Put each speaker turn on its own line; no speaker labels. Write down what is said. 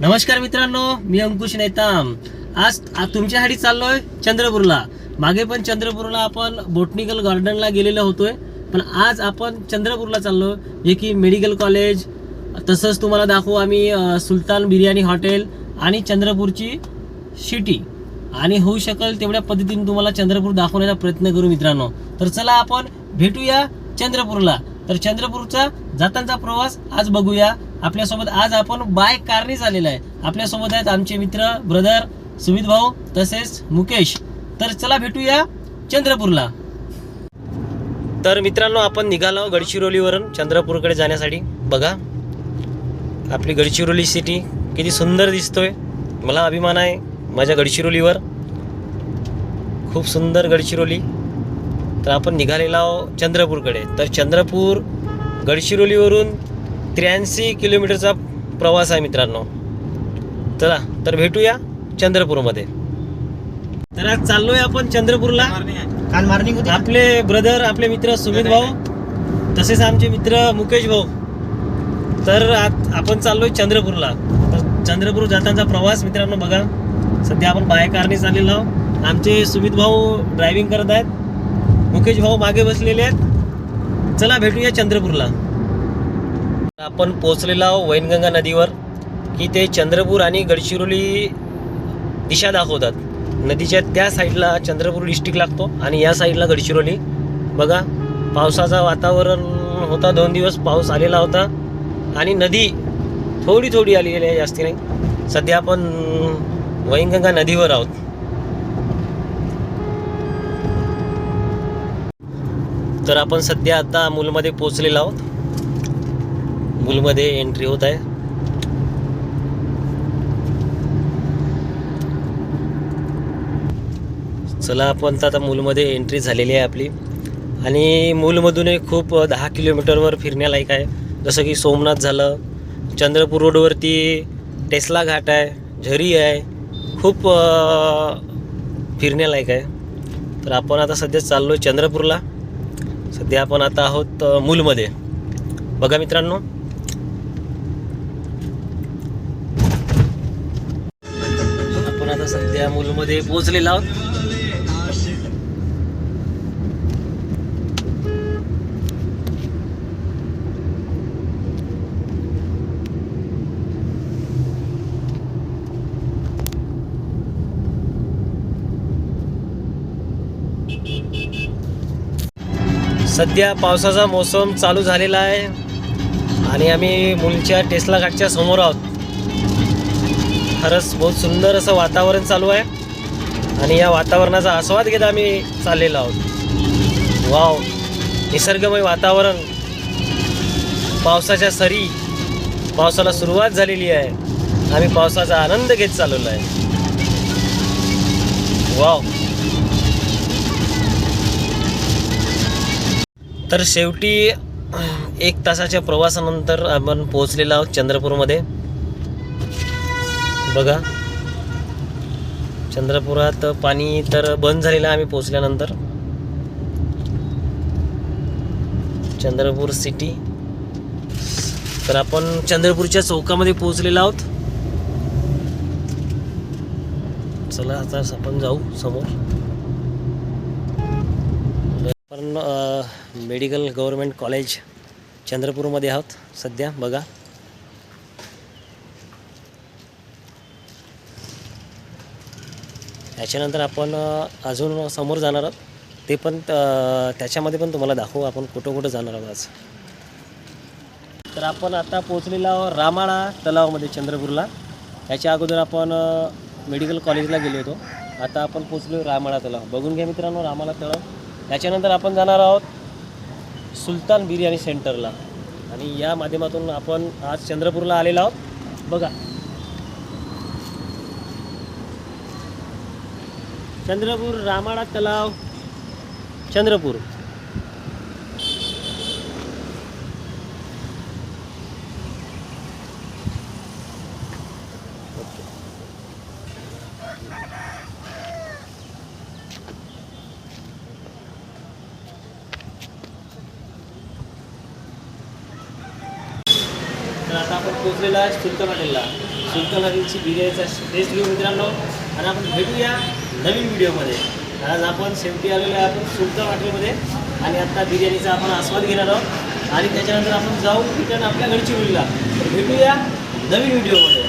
नमस्कार मित्रांनो मी अंकुश नेताम. आज तुमच्यासाठी चाललोय चंद्रपूरला. मागे पण चंद्रपूरला आपण बोटनिकल गार्डनला गेलेलो होतोय. पण आज आपण चंद्रपूरला चाललो जे की मेडिकल कॉलेज तसंच तुम्हाला दाखवू आम्ही सुलतान बिर्याणी हॉटेल आणि चंद्रपूरची सिटी. आणि होऊ शकेल तेवढ्या पद्धतीने तुम्हाला चंद्रपूर दाखवण्याचा प्रयत्न करू मित्रांनो. तर चला आपण भेटूया चंद्रपूरला. तर चंद्रपूरचा जातांचा प्रवास आज बघूया. आपल्यासोबत आज आपण बाय कारनेच आलेला आहे. आपल्यासोबत आहेत आमचे मित्र ब्रदर सुमित भाऊ तसेच मुकेश. तर चला भेटूया चंद्रपूरला. तर मित्रांनो आपण निघालो गडचिरोलीवरून चंद्रपूरकडे जाण्यासाठी. बघा आपली गडचिरोली सिटी किती सुंदर दिसतोय. मला अभिमान आहे माझ्या गडचिरोलीवर. खूप सुंदर गडचिरोली. तर आपण निघालेलो आहो चंद्रपूरकडे. तर चंद्रपूर गडचिरोलीवरून त्र्याऐंशी किलोमीटरचा प्रवास आहे मित्रांनो. चला तर भेटूया चंद्रपूरमध्ये. तर आज चाललोय आपण चंद्रपूरला.
काल मार्निंग होती.
आपले ब्रदर आपले मित्र सुमित भाऊ तसेच आमचे मित्र मुकेश भाऊ. तर आत- आपण चाललोय चंद्रपूरला. तर चंद्रपूर जाताना प्रवास मित्रांनो बघा. सध्या आपण बाय कारने चाललेलो आहोत. आमचे सुमित भाऊ ड्रायव्हिंग करत आहेत. मुकेश भाऊ मागे बसलेले आहेत. चला भेटूया चंद्रपूरला. आपण पोचलेलो आहोत वैनगंगा नदीवर की ते चंद्रपूर आणि गडचिरोली दिशा दाखवतात. नदीच्या त्या साईडला चंद्रपूर डिस्ट्रिक्ट लागतो आणि या साईडला गडचिरोली. बघा पावसाचा वातावरण होता दोन दिवस पाऊस आलेला होता आणि नदी थोडी थोडी आलेली आहे जास्ती नाही. सध्या आपण वैनगंगा नदीवर आहोत. तर आपण सध्या आता मूलमध्ये पोचलेलो आहोत. मूलमध्ये एंट्री होत आहे. चला आपण तर आता मूलमध्ये एंट्री झालेली आहे आपली. आणि मूलमधून एक खूप दहा किलोमीटरवर फिरण्यालायक आहे. जसं की सोमनाथ झालं चंद्रपूर रोडवरती टेस्ला घाट आहे झरी आहे. खूप फिरण्यालायक आहे. तर आपण आता सध्या चाललो आहे चंद्रपूरला. सध्या आपण आता आहोत मूलमध्ये. बघा मित्रांनो सध्या मूलमध्ये पोहोचलेला आहोत. सध्या पावसाचा मोसम चालू झालेला आहे. आणि आम्ही मुलच्या टेस्ला घाटच्या समोर आहोत. खरंच बहुत सुंदर असं वातावरण चालू आहे. आणि या वातावरणाचा आस्वाद घेत आम्ही चाललेलो आहोत. वाव निसर्गमय वातावरण. पावसाच्या सरी पावसाला सुरुवात झालेली आहे. आम्ही पावसाचा आनंद घेत चाललेलो आहे. वाव. तर शेवटी एक तासाच्या प्रवासानंतर आपण पोहोचलेलो आहोत चंद्रपूरमध्ये. बघा. चंद्रपुरात पाणी तर बंद झालेलं आहे आम्ही पोचल्यानंतर चंद्रपूर सिटी. तर आपण चंद्रपूरच्या चौकामध्ये पोहोचलेलो आहोत. चला आता आपण जाऊ समोर. आपण मेडिकल गव्हर्मेंट कॉलेज चंद्रपूरमध्ये आहोत सध्या बघा. त्याच्यानंतर आपण अजून समोर जाणार आहोत. ते पण त्याच्यामध्ये पण तुम्हाला दाखवू आपण कुठं कुठं जाणार आहोत आज. तर आपण आता पोचलेलो आहोत रामाळा तलावामध्ये चंद्रपूरला. याच्या अगोदर आपण मेडिकल कॉलेजला गेलो होतो. आता आपण पोचलो रामाळा तलाव. बघून घ्या मित्रांनो रामाळा तलाव. याच्यानंतर आपण जाणार आहोत सुलतान बिर्याणी सेंटरला. आणि या माध्यमातून आपण आज चंद्रपूरला आलेलो आहोत. बघा चंद्रपूर रामाळा तलाव चंद्रपूर. तर आता आपण पोहोचलेला आहे सुलतान हॉटेलला. सुलतान हॉटेलची बिर्याणीचा टेस्ट घेऊ मित्रांनो आणि आपण भेटूया. नवीन व्हिडिओमध्ये. आज आपण शेवटी आलेलो आहे आपण सुलतान हॉटेलमध्ये आणि आत्ता बिर्याणीचा आपण आस्वाद घेणार आहोत. आणि त्याच्यानंतर आपण जाऊ रिटर्न आपल्या घरची मुलीला. तर भेटूया नवीन व्हिडिओमध्ये.